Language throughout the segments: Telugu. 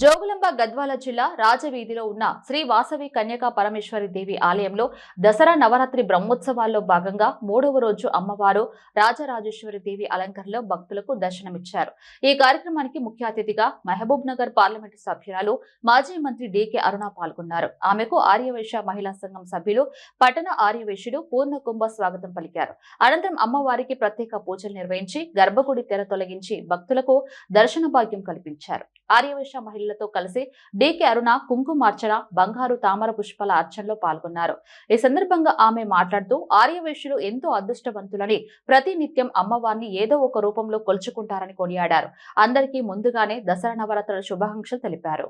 జోగులంబ గద్వాల జిల్లా రాజవీధిలో ఉన్న శ్రీ వాసవి కన్యకా పరమేశ్వరి దేవి ఆలయంలో దసరా నవరాత్రి బ్రహ్మోత్సవాల్లో భాగంగా మూడవ రోజు అమ్మవారు రాజరాజేశ్వరి దేవి అలంకరణలో భక్తులకు దర్శనమిచ్చారు. ఈ కార్యక్రమానికి ముఖ్య అతిథిగా మహబూబ్ నగర్ పార్లమెంటు సభ్యురాలు మాజీ మంత్రి డికే అరుణ పాల్గొన్నారు. ఆమెకు ఆర్యవైశ్య మహిళా సంఘం సభ్యులు పట్టణ ఆర్యవైశ్యుడు పూర్ణ కుంభ స్వాగతం పలికారు. అనంతరం అమ్మవారికి ప్రత్యేక పూజలు నిర్వహించి గర్భగుడి తెర తొలగించి భక్తులకు దర్శన భాగ్యం కల్పించారు. ఆర్యవైశ్య మహిళలతో కలిసి డీకే అరుణ కుంకుమార్చన బంగారు తామర పుష్పాల అర్చనలో పాల్గొన్నారు. ఈ సందర్భంగా ఆమె మాట్లాడుతూ ఆర్యవేశ్యులు ఎంతో అదృష్టవంతులని ప్రతి నిత్యం అమ్మవారిని ఏదో ఒక రూపంలో కొలుచుకుంటారని కొనియాడారు. అందరికీ ముందుగానే దసరా నవరాత్రుల శుభాకాంక్షలు తెలిపారు.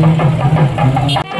Thank you.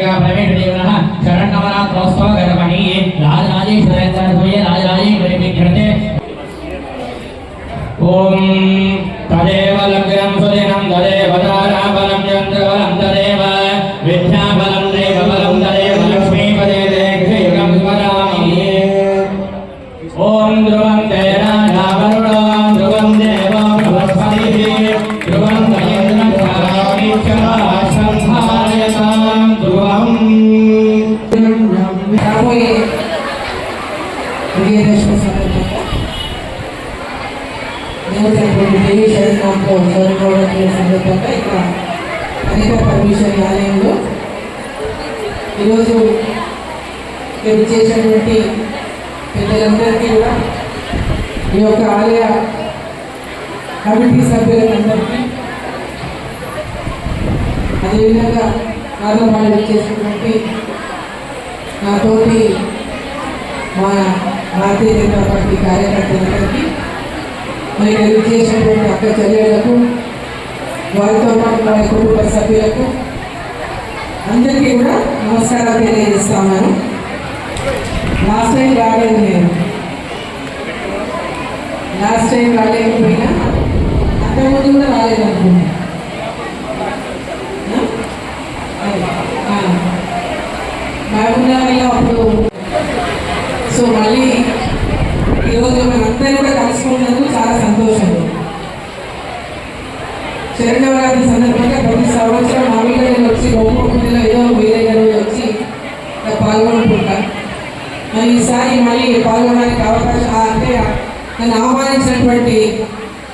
கோஸ்தோகரமணி ராஜராஜேஸ்வரே ராஜராஜேஸ்வரி கிருத்தே ஓம் ததேவ லக்னம் சுதினம் ததேவ தாராபலம் சந்திரபலம் ததேவ வித்யாபலம் தேவபலம் ததேவ லக்ஷ்மீபதே தேக யுகம் ஸ்மராமி ஓம் துருவம் தேவ దేవతైనటువంటి జరుపుకోవడం సందర్భంగా ఇక్కడ అనేక పరమేశ్వరి ఆలయంలో ఈరోజు ఇక్కడ చేసినటువంటి పెద్దలందరికీ కూడా ఈ యొక్క ఆలయ కమిటీ సభ్యులందరికీ అదేవిధంగా నాతో పాటు చేసినటువంటి నాతోటి మా భారతీయ జనతా పార్టీ కార్యకర్తలందరికీ మరి హెల్ప్ చేసినటువంటి అక్క చెల్లెళ్ళకు వారితో పాటు వారి కుటుంబ సభ్యులకు అందరికీ కూడా నమస్కారాలు తెలియజేస్తా ఉన్నాను. లాస్ట్ టైం రాలేదు నేను. లాస్ట్ టైం రాలేకపోయినా అంతకుముందు కూడా రాలేదు అనుకున్నాను మహబూబ్నగర్లో అప్పుడు. సో మళ్ళీ ఈరోజు మనందరూ కూడా కలుసుకున్నందుకు చాలా సంతోషం శరణవరాత్రి సందర్భంగా ప్రతి సంవత్సరం మామూలుగా నేను వచ్చి బొమ్మలో ఏదో వేరే రోజు వచ్చి పాల్గొనుకుంటాను మరి ఈసారి మళ్ళీ పాల్గొనడానికి అవకాశం అంటే నన్ను ఆహ్వానించినటువంటి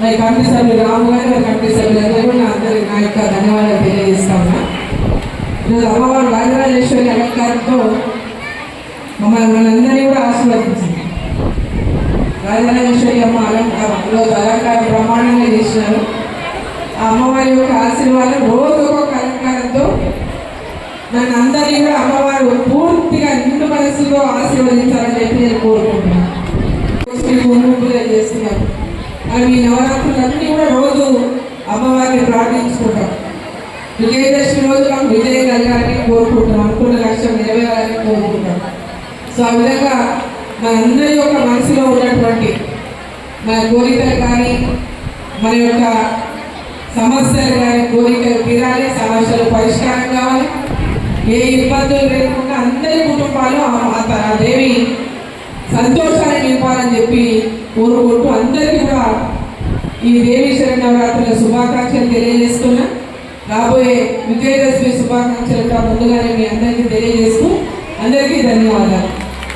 మరి కమిటీ సభ్యులు రాము గారు మరి కమిటీ సభ్యులందరూ కూడా నా అందరి నా యొక్క ధన్యవాదాలు తెలియజేస్తా ఉన్నా. ఈరోజు అమ్మవారు రాజరాజేశ్వరి అలంకారంతో మమ్మల్ని మనందరినీ కూడా ఆశీర్వదించింది. రాజరాజేశ్వరి అమ్మ అలంకారం ఈరోజు అలంకారం ప్రమాణంగా చేసినారు. అమ్మవారి యొక్క ఆశీర్వాదం రోజు ఒక్కొక్క అలంకారంతో నన్ను అందరినీ కూడా అమ్మవారు పూర్తిగా నిండు మనసులో ఆశీర్వదించాలని చెప్పి నేను కోరుకుంటున్నాను. పూజ చేస్తున్నారు. మరి ఈ నవరాత్రులన్నీ కూడా రోజు అమ్మవారిని ప్రార్థించుకుంటాం. విజయదశమి రోజు మనం విజయం కలగాలని కోరుకుంటున్నాం. అనుకున్న లక్ష్యం నెరవేరాలని కోరుకుంటాం సో ఆ విధంగా మనందరి యొక్క మనసులో ఉన్నటువంటి మన కోరికలు కానీ మన యొక్క సమస్యలు కానీ కోరికలు తీరాలి సమస్యలు పరిష్కారం కావాలి. ఏ ఇబ్బందులు లేకుండా అందరి కుటుంబాలు ఆ ఆ దేవి సంతోషాన్ని నింపాలని చెప్పి కోరుకుంటూ అందరికీ కూడా ఈ దేవి శరణవరాత్రుల శుభాకాంక్షలు తెలియజేస్తున్నా. రాబోయే విజయదశమి శుభాకాంక్షలు ముందుగానే మీ అందరికీ తెలియజేస్తూ అందరికీ ధన్యవాదాలు.